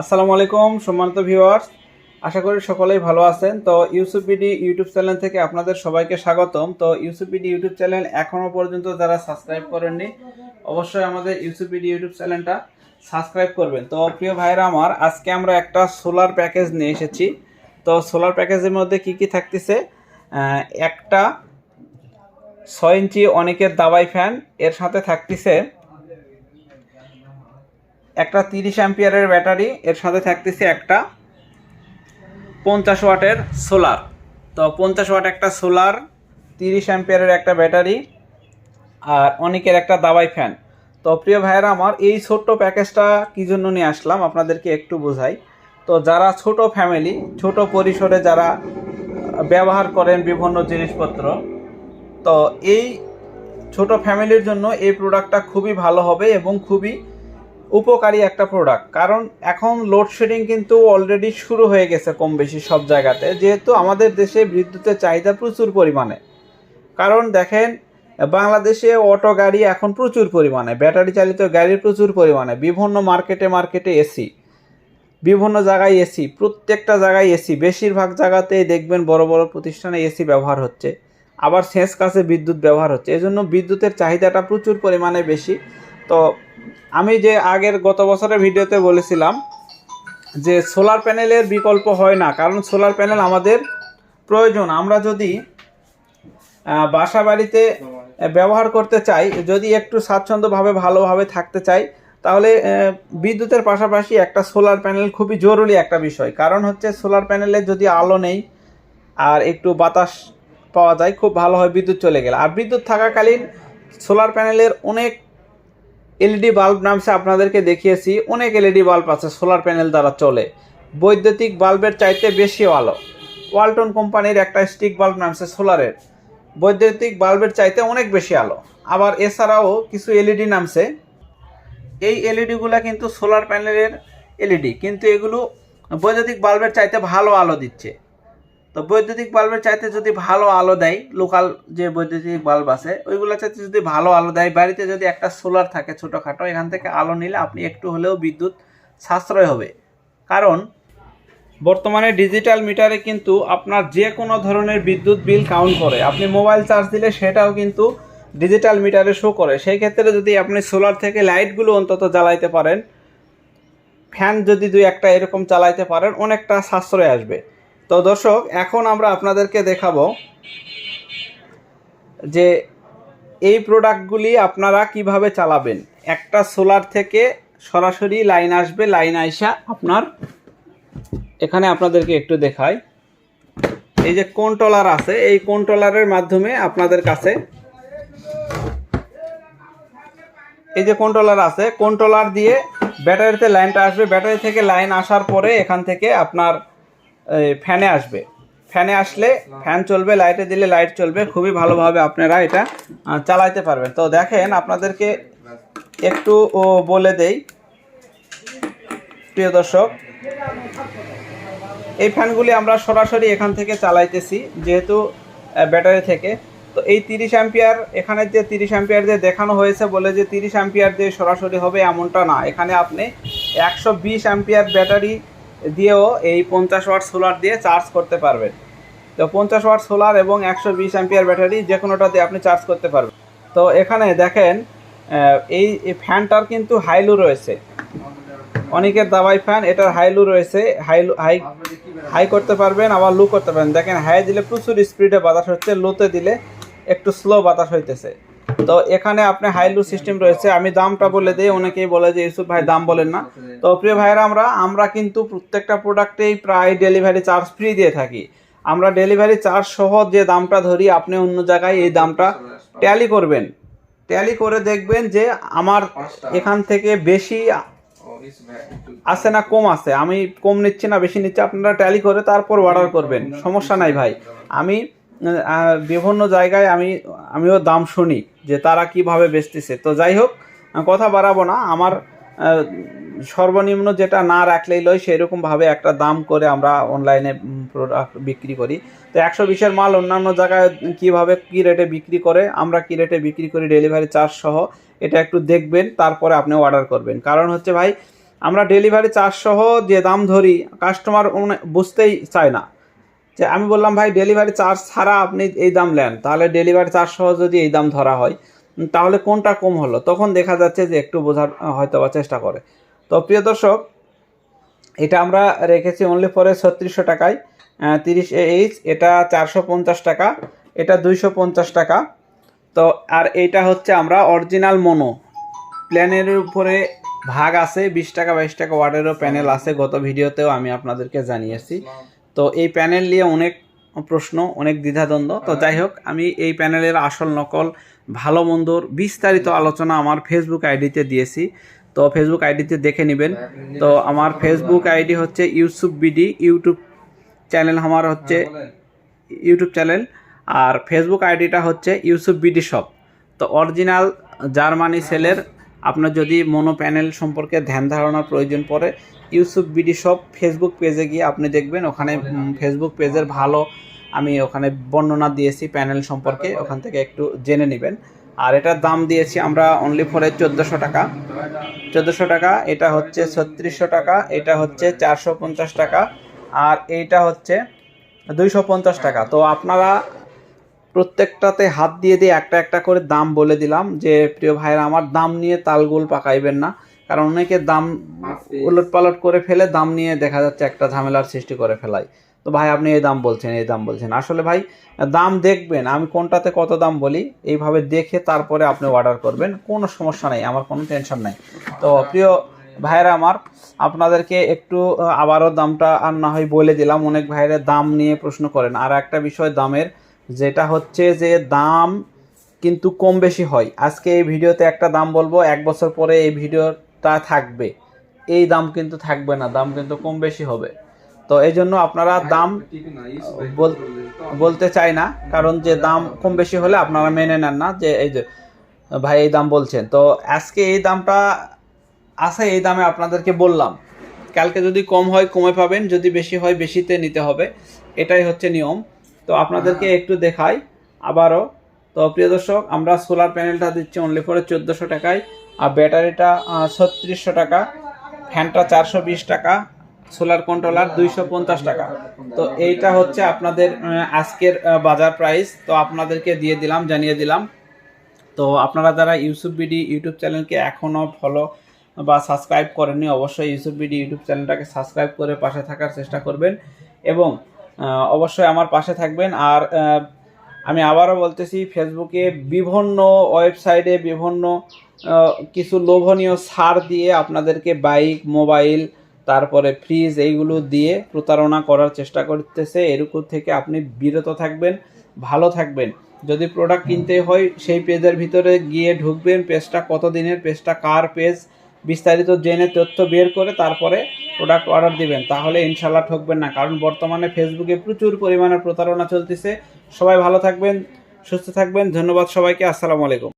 আসসালামু আলাইকুম, সম্মানিত ভিউয়ার্স আশা করি সকলেই ভালো আছেন। তো ইউসুপিডি ইউটিউব চ্যানেল থেকে আপনাদের সবাইকে স্বাগতম। তো ইউসুপিডি ইউটিউব চ্যানেল এখনও পর্যন্ত যারা সাবস্ক্রাইব করেননি, অবশ্যই আমাদের ইউসুপিডি ইউটিউব চ্যানেলটা সাবস্ক্রাইব করবেন। তো প্রিয় ভাইরা আমার, আজকে আমরা একটা সোলার প্যাকেজ নিয়ে এসেছি। তো সোলার প্যাকেজের মধ্যে কি কি থাকতেছে? একটা ছয় ইঞ্চি অনেকের দাবাই ফ্যান এর সাথে থাকতেছে একটা তিরিশ অ্যাম্পিয়ারের ব্যাটারি, এর সাথে থাকতেছে একটা পঞ্চাশ ওয়াটের সোলার। তো পঞ্চাশ ওয়াট একটা সোলার, তিরিশ অ্যাম্পিয়ারের একটা ব্যাটারি আর অনেকের একটা দাবাই ফ্যান। তো প্রিয় ভাইয়েরা, আমার এই ছোট্ট প্যাকেজটা কী জন্য নিয়ে আসলাম আপনাদেরকে একটু বোঝাই। তো যারা ছোট ফ্যামিলি, ছোট পরিসরে যারা ব্যবহার করেন বিভিন্ন জিনিসপত্র, তো এই ছোট ফ্যামিলির জন্য এই প্রোডাক্টটা খুবই ভালো হবে এবং খুবই উপকারী একটা প্রোডাক্ট কারণ এখন লোডশেডিং কিন্তু অলরেডি শুরু হয়ে গেছে কম বেশি সব জায়গাতে। যেহেতু আমাদের দেশে বিদ্যুতের চাহিদা প্রচুর পরিমাণে। কারণ দেখেন, বাংলাদেশে অটো গাড়ি এখন প্রচুর পরিমাণে ব্যাটারি চালিত গাড়ি প্রচুর পরিমাণে, বিভিন্ন মার্কেটে মার্কেটে এসি বিভিন্ন জায়গায় এসি প্রত্যেকটা জায়গায় এসি বেশিরভাগ জায়গাতেই দেখবেন বড় বড় প্রতিষ্ঠানে এসি ব্যবহার হচ্ছে। আবার শেষ কাছে বিদ্যুৎ ব্যবহার হচ্ছে। এজন্য বিদ্যুতের চাহিদাটা প্রচুর পরিমাণে বেশি। তো আমি যে আগের গত বছরের ভিডিওতে বলেছিলাম যে সোলার প্যানেলের বিকল্প হয় না, কারণ সোলার প্যানেল আমাদের প্রয়োজন। আমরা যদি বাসা বাড়িতে ব্যবহার করতে চাই, যদি একটু স্বাচ্ছন্দ্যভাবে, ভালোভাবে থাকতে চাই, তাহলে বিদ্যুতের পাশাপাশি একটা সোলার প্যানেল খুবই জরুরি একটা বিষয়। কারণ হচ্ছে সোলার প্যানেলে যদি আলো নেই আর একটু বাতাস পাওয়া যায়, খুব ভালো হয় বিদ্যুৎ চলে গেলে। আর বিদ্যুৎ থাকাকালীন সোলার প্যানেলের অনেক এলইডি বাল্ব নামছে আপনাদেরকে দেখিয়েছি। অনেক এলইডি বাল্ব আছে সোলার প্যানেল দ্বারা চলে। বৈদ্যুতিক বাল্বের চাইতে বেশি আলো। ওয়ালটন কোম্পানির একটা স্টিক বাল্ব নামছে সোলারের বৈদ্যুতিক বাল্বের চাইতে অনেক বেশি আলো। আবার এছাড়াও কিছু এলইডি নামছে। এই এলইডিগুলো কিন্তু সোলার প্যানেলের এলইডি, কিন্তু এগুলো বৈদ্যুতিক বাল্বের চাইতে ভালো আলো দিচ্ছে। তো বৈদ্যুতিক বাল্বের চাইতে যদি ভালো আলো দেয় লোকাল যে বৈদ্যুতিক বাল্ব আছে ওইগুলো চাইতে যদি ভালো আলো দেয়, বাড়িতে যদি একটা সোলার থাকে ছোটোখাটো, এখান থেকে আলো নিলে আপনি একটু হলেও বিদ্যুৎ সাশ্রয় হবে। কারণ বর্তমানে ডিজিটাল মিটারে কিন্তু আপনার যে কোনো ধরনের বিদ্যুৎ বিল কাউন্ট করে। আপনি মোবাইল চার্জ দিলে সেটাও কিন্তু ডিজিটাল মিটারে শো করে। সেই ক্ষেত্রে যদি আপনি সোলার থেকে লাইটগুলো অন্তত জ্বালাইতে পারেন ফ্যান যদি দুই একটা এরকম চালাইতে পারেন, অনেকটা সাশ্রয় আসবে। তো দর্শক, এখন আমরা আপনাদেরকে দেখাবো যে এই প্রোডাক্টগুলি আপনারা কীভাবে চালাবেন। একটা সোলার থেকে সরাসরি লাইন আসবে, লাইন আইসা আপনার, এখানে আপনাদেরকে একটু দেখাই। এই যে কন্ট্রোলার আছে, এই কন্ট্রোলারের মাধ্যমে আপনাদের কাছে এই যে কন্ট্রোলার আছে কন্ট্রোলার দিয়ে ব্যাটারিতে লাইনটা আসবে। ব্যাটারি থেকে লাইন আসার পরে এখান থেকে আপনার ফ্যানে আসবে। ফ্যানে আসলে ফ্যান চলবে, লাইটে দিলে লাইট চলবে। খুবই ভালোভাবে আপনারা এটা চালাইতে পারবেন। তো দেখেন আপনাদেরকে একটু বলে দেই। প্রিয় দর্শক, এই ফ্যানগুলি আমরা সরাসরি এখান থেকে চালাইতেছি, যেহেতু ব্যাটারি থেকে। তো এই তিরিশ অ্যাম্পিয়ার, এখানে যে তিরিশ অ্যাম্পিয়ার দিয়ে দেখানো হয়েছে বলে যে তিরিশ অ্যাম্পিয়ার দিয়ে সরাসরি হবে এমনটা না। এখানে আপনি একশো বিশ অ্যাম্পিয়ার ব্যাটারি দিয়েও এই পঞ্চাশ ওয়াট সোলার দিয়ে চার্জ করতে পারবেন। তো পঞ্চাশ ওয়াট সোলার এবং একশো বিশ অ্যাম্পিয়ার ব্যাটারি যে কোনোটা দিয়ে আপনি চার্জ করতে পারবেন। তো এখানে দেখেন এই ফ্যানটার কিন্তু হাইলু রয়েছে। অনেকের দাবাই ফ্যান এটার হাইলু রয়েছে। হাইলু হাই হাই করতে পারবেন, আবার লো করতে পারবেন। দেখেন হাই দিলে প্রচুর স্পিডে বাতাস হচ্ছে লোতে দিলে একটু স্লো বাতাস হইতেছে। তো এখানে আপনি হাই লো সিস্টেম রয়েছে। আমি দামটা বলে দিই অনেকেই বলে যে ইউসুফ ভাই দাম বলেন না। তো প্রিয় ভাইরা আমরা আমরা কিন্তু প্রত্যেকটা প্রোডাক্টেই প্রায় ডেলিভারি চার্জ ফ্রি দিয়ে থাকি। আমরা ডেলিভারি চার্জ সহ যে দামটা ধরি আপনি অন্য জায়গায় এই দামটা ট্যালি করবেন। ট্যালি করে দেখবেন যে আমার এখান থেকে বেশি আছে না কম আছে। আমি কম নিচ্ছি না বেশি নিচ্ছি আপনারা ট্যালি করে তারপর অর্ডার করবেন। সমস্যা নাই ভাই। আমি বিভিন্ন জায়গায় আমি, আমিও দাম শুনি যে তারা কীভাবে বেচতেছে। তো যাই হোক কথা বাড়াবো না। আমার সর্বনিম্ন যেটা না রাখলেই লয়, সেরকমভাবে একটা দাম করে আমরা অনলাইনে প্রোডাক্ট বিক্রি করি। তো একশো বিশের মাল অন্যান্য জায়গায় কীভাবে, কী রেটে বিক্রি করে, আমরা কী রেটে বিক্রি করি ডেলিভারি চার্জ সহ, এটা একটু দেখবেন, তারপরে আপনি অর্ডার করবেন। কারণ হচ্ছে ভাই, আমরা ডেলিভারি চার্জ সহ যে দাম ধরি কাস্টমার বুঝতেই চায় না। যে আমি বললাম, ভাই ডেলিভারি চার্জ ছাড়া আপনি এই দাম নেন। তাহলে ডেলিভারি চার্জ সহ যদি এই দাম ধরা হয়, তাহলে কোনটা কম হলো? তখন দেখা যাচ্ছে যে একটু বোঝার হয়তো বা চেষ্টা করে। তো প্রিয় দর্শক, এটা আমরা রেখেছি অনলি ফরে ছত্রিশশো টাকায়। তিরিশ এইচ এটা চারশো পঞ্চাশ টাকা, এটা দুইশো পঞ্চাশ টাকা। তো, আর এইটা হচ্ছে আমরা অরিজিনাল মনো প্ল্যানের উপরে ভাগ আছে, বিশ টাকা, বাইশ টাকা ওয়াটেরও প্যানেল আছে। গত ভিডিওতেও আমি আপনাদেরকে জানিয়েছি। তো এই প্যানেল নিয়ে অনেক প্রশ্ন অনেক দ্বিধাদ্বন্দ্ব। তো যাই হোক আমি এই প্যানেলের আসল নকল ভালো মন্দর বিস্তারিত আলোচনা আমার ফেসবুক আইডিতে দিয়েছি। তো ফেসবুক আইডিতে দেখে নেবেন। তো আমার ফেসবুক আইডি হচ্ছে ইউসুফ বিডি ইউটিউব চ্যানেল আমার হচ্ছে ইউটিউব চ্যানেল। আর ফেসবুক আইডিটা হচ্ছে ইউসুফ বিডি শপ তো অরিজিনাল জার্মানি সেলের আপনার যদি মনো প্যানেল সম্পর্কে ধ্যান ধারণার প্রয়োজন পড়ে ইউসুফ বিডি শপ ফেসবুক পেজে গিয়ে আপনি দেখবেন। ওখানে ফেসবুক পেজের ভালো আমি ওখানে বর্ণনা দিয়েছি প্যানেল সম্পর্কে, ওখান থেকে একটু জেনে নেবেন। আর এটার দাম দিয়েছি আমরা অনলি ফরে চোদ্দোশো টাকা। চোদ্দোশো টাকা, এটা হচ্ছে ছত্রিশশো টাকা, এটা হচ্ছে চারশো পঞ্চাশ টাকা, আর এইটা হচ্ছে দুইশো পঞ্চাশ টাকা। তো আপনারা প্রত্যেকটাতে হাত দিয়ে দিয়ে একটা একটা করে দাম বলে দিলাম যে, প্রিয় ভাইয়েরা, আমার দাম নিয়ে তালগোল পাকাইবেন না। কারণ অনেকে দাম উলট পালট করে ফেলে দাম নিয়ে দেখা যাচ্ছে একটা ঝামেলার সৃষ্টি করে ফেলাই তো ভাই আপনি এই দাম বলছেন এই দাম বলছেন। আসলে ভাই দাম দেখবেন আমি কোনটাতে কত দাম বলি এইভাবে দেখে তারপরে আপনি অর্ডার করবেন কোনো সমস্যা নেই আমার কোনো টেনশন নাই। তো প্রিয় ভাইরা আমার আপনাদেরকে একটু আবারও দামটা আর না হয় বলে দিলাম অনেক ভাইয়েরা দাম নিয়ে প্রশ্ন করেন। আর একটা বিষয় দামের যেটা হচ্ছে যে দাম কিন্তু কম বেশি হয়। আজকে এই ভিডিওতে একটা দাম বলব এক বছর পরে এই ভিডিওটা থাকবে। এই দাম কিন্তু থাকবে না দাম কিন্তু কম বেশি হবে। তো এই জন্য আপনারা দাম বল- বলতে চাই না কারণ যে দাম কম বেশি হলে আপনারা মেনে নেন না যে এই যে ভাই এই দাম বলছেন। তো আজকে এই দামটা আছে এই দামে আপনাদেরকে বললাম। কালকে যদি কম হয় কমে পাবেন যদি বেশি হয় বেশিতে নিতে হবে। এটাই হচ্ছে নিয়ম। তো আপনাদেরকে একটু দেখাই আবারও। তো প্রিয় দর্শক আমরা সোলার প্যানেলটা দিচ্ছি অনলি ফরে চোদ্দোশো টাকায়। আর ব্যাটারিটা ছত্রিশশো টাকা, ফ্যানটা চারশো বিশ টাকা, সোলার কন্ট্রোলার দুইশো পঞ্চাশ টাকা। তো এইটা হচ্ছে আপনাদের আজকের বাজার প্রাইস। তো আপনাদেরকে দিয়ে দিলাম, জানিয়ে দিলাম। তো আপনারা যারা ইউসুফ বিডি ইউটিউব চ্যানেলকে এখনও ফলো বা সাবস্ক্রাইব করেননি, অবশ্যই ইউসুফ বিডি ইউটিউব চ্যানেলটাকে সাবস্ক্রাইব করে পাশে থাকার চেষ্টা করবেন এবং অবশ্যই আমার পাশে থাকবেন। আর আমি আবারও বলতেছি ফেসবুকে বিভিন্ন ওয়েবসাইটে বিভিন্ন কিছু লোভনীয় ছাড় দিয়ে আপনাদেরকে বাইক মোবাইল তারপরে ফ্রিজ এইগুলো দিয়ে প্রতারণা করার চেষ্টা করতেছে। এরকম থেকে আপনি বিরত থাকবেন ভালো থাকবেন। যদি প্রোডাক্ট কিনতে হয় সেই পেজের ভিতরে গিয়ে ঢুকবেন পেজটা কত দিনের পেজটা কার পেজ বিস্তারিত জেনে তথ্য বের করে তারপরে প্রোডাক্ট অর্ডার দিবেন। তাহলে ইনশাল্লাহ ঠকবেন না, কারণ বর্তমানে ফেসবুকে প্রচুর পরিমাণে প্রতারণা চলতেছে। সবাই ভালো থাকবেন, সুস্থ থাকবেন, ধন্যবাদ সবাইকে, আসসালামু আলাইকুম।